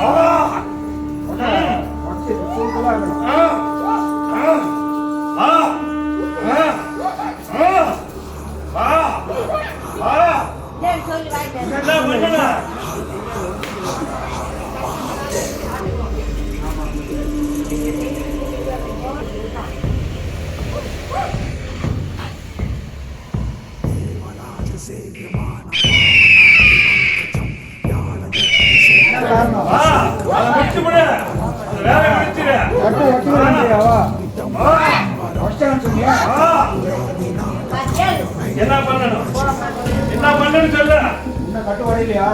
好了，我看，把来。啊，啊，啊，啊，啊，啊，啊，啊，来，என்ன பண்ணணும்? என்ன பண்ணணும்னு சொல்லு. கட்டு வரையிலையா?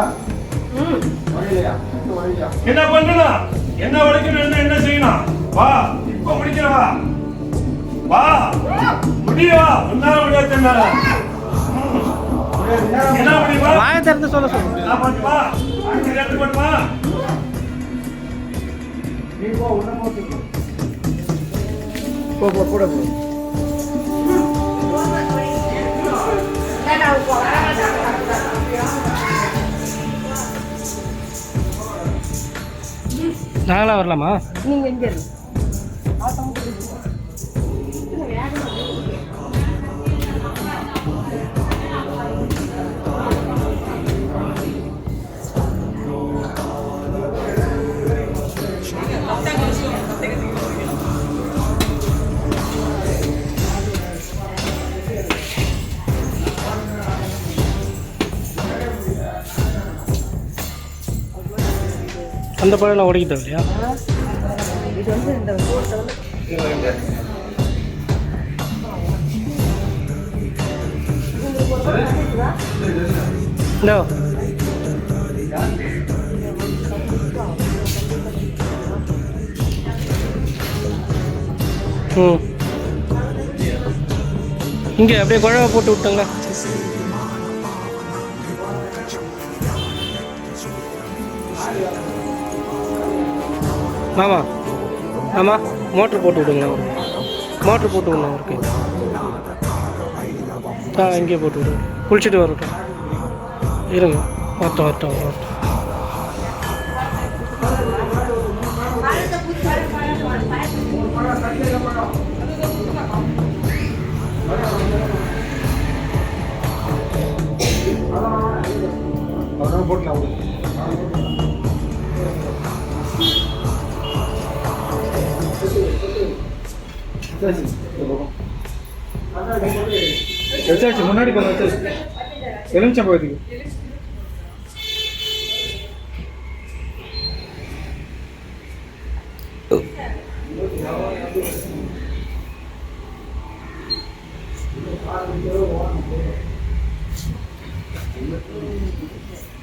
வரையிலையா? என்ன பண்ணணும்? என்ன உடைக்கணும் என்ன என்ன செய்யணும்? வா இப்ப முடிக்கிற வா. வா. முடியா உன்னால முடியாது என்ன வாயை திறந்து சொல்ல சொல்லுங்க என்ன பண்ணுமா அஞ்சு எடுத்து பண்ணுமா நீ போ உன்ன போ போ கூட போ. நாங்களாம் வரலாமா நீங்க எங்க இருக்கு அந்த பழம் உடைக்க தேவையா இது வந்து இந்த இந்தோ. ம். இங்கே அப்படியே குழவை போட்டு விட்டங்க மாமா மாமா மோட்ரு போட்டு விடுங்க. அவருக்கு மோட்ரு போட்டு விடணும் அவருக்கு. ஆ இங்கே போட்டு விடுங்க. குளிச்சுட்டு வரட்டும். இருங்க. வரட்டும் வரட்டும் வரட்டும். போட்டு வச்சாச்சு முன்னாடி கொஞ்சம் வச்சாச்சு. எலுமிச்சம் போயிருக்கு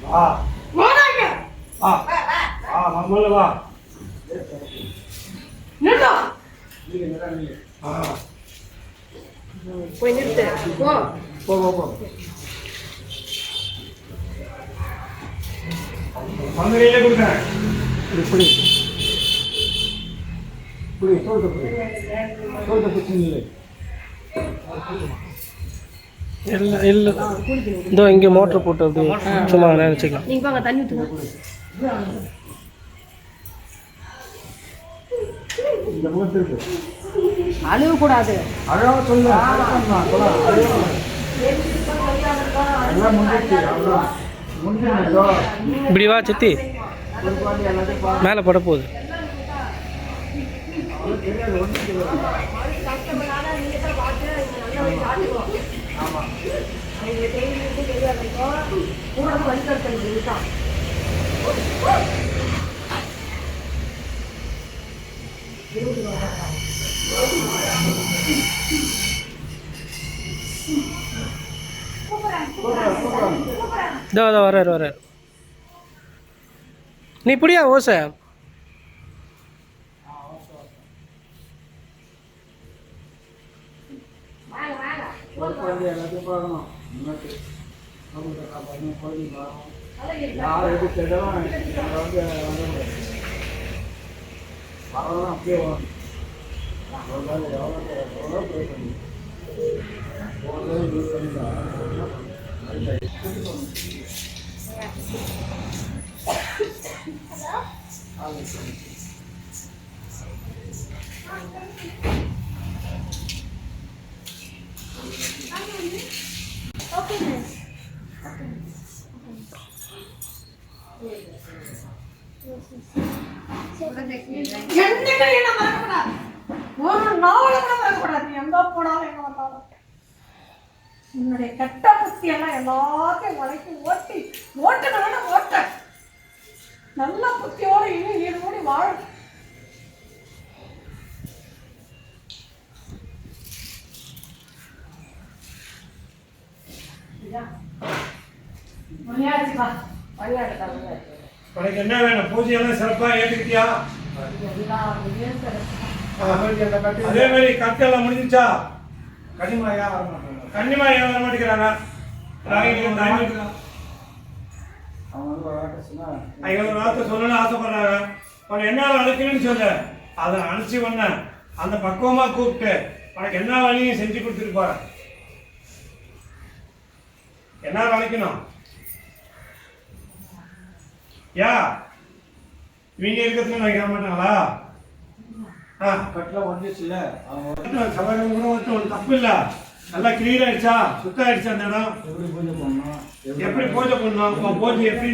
வா. வா. வா நம்மள வா. ஆ போய் நிறுத்து போ போ போ போ மதுரையில கொடுக்குறேன் இப்படி இப்படி தோல்ட்ட புடி தோல்ட்ட பிடிச்சி இல்லை இல்லை இல்லை இதோ இங்கே மோட்டர் போட்டு அப்படியே சும்மா நினச்சிக்கலாம். நீங்கள் போங்க தண்ணி ஊற்றுங்க இந்த அழுவ கூடாது அழகா சொல்லு. அழகாம்மா, சொல்லலாம், அழகா. எல்லாம் முடிஞ்சிச்சு அவ்வளோதான் முடிஞ்சிருந்தோ இப்படி வா சித்தி. மேலே பட போகுது. தெரியாது இதோ இதோ வர்றாரு வர்றாரு நீ இப்படியா ஓசை அப்படியே எவ்வளோ எவ்வளோ ப்ரே பண்ணி ஒரு மறக்கக்கூடாது. ஒரு கூட மறக்கக்கூடாது. எங்க போனாலும் எங்க வந்தாலும். உன்னுடைய கெட்ட புத்தி எல்லாம் எல்லாத்தையும் வளைத்து ஓட்டி ஓட்டுனவன ஓட்ட நல்ல புத்தியோட இனி வீடு மூடி வாழ. உனக்கு என்ன வேணும்? பூஜையெல்லாம் சிறப்பா ஏற்றுக்கிட்டியா அதே மாதிரி கட்டெல்லாம் முடிஞ்சிச்சா? கனிமாயா வர மாட்டாங்க கன்னிமா ஏன் வர மாட்டேங்கிறாங்க அவங்க அவங்க வந்து ஒரு வார்த்தை சொல்லணும்னு ஆசைப்படுறாங்க. உனக்கு என்ன அழைக்கணும்னு சொல்லு அதை அனுப்பிச்சு பண்ண. அந்த பக்குவமா கூப்பிட்டு உனக்கு என்ன வழியும் செஞ்சு கொடுத்துட்டு என்ன அழைக்கணும்? யா இவங்க இருக்கிறதுக்கு நினைக்க மாட்டாங்களா? ஆ. கட்டில் ஒன்றிச்சுல அவங்க சபகம் கூட ஒரு தப்பு இல்ல. நல்லா கிளியர் ஆயிடுச்சா? சுத்தம் ஆயிடுச்சா அந்த இடம்? எப்படி பூஜை பண்ணணும்? எப்படி பூஜை பண்ணணும்? பூஜை எப்படி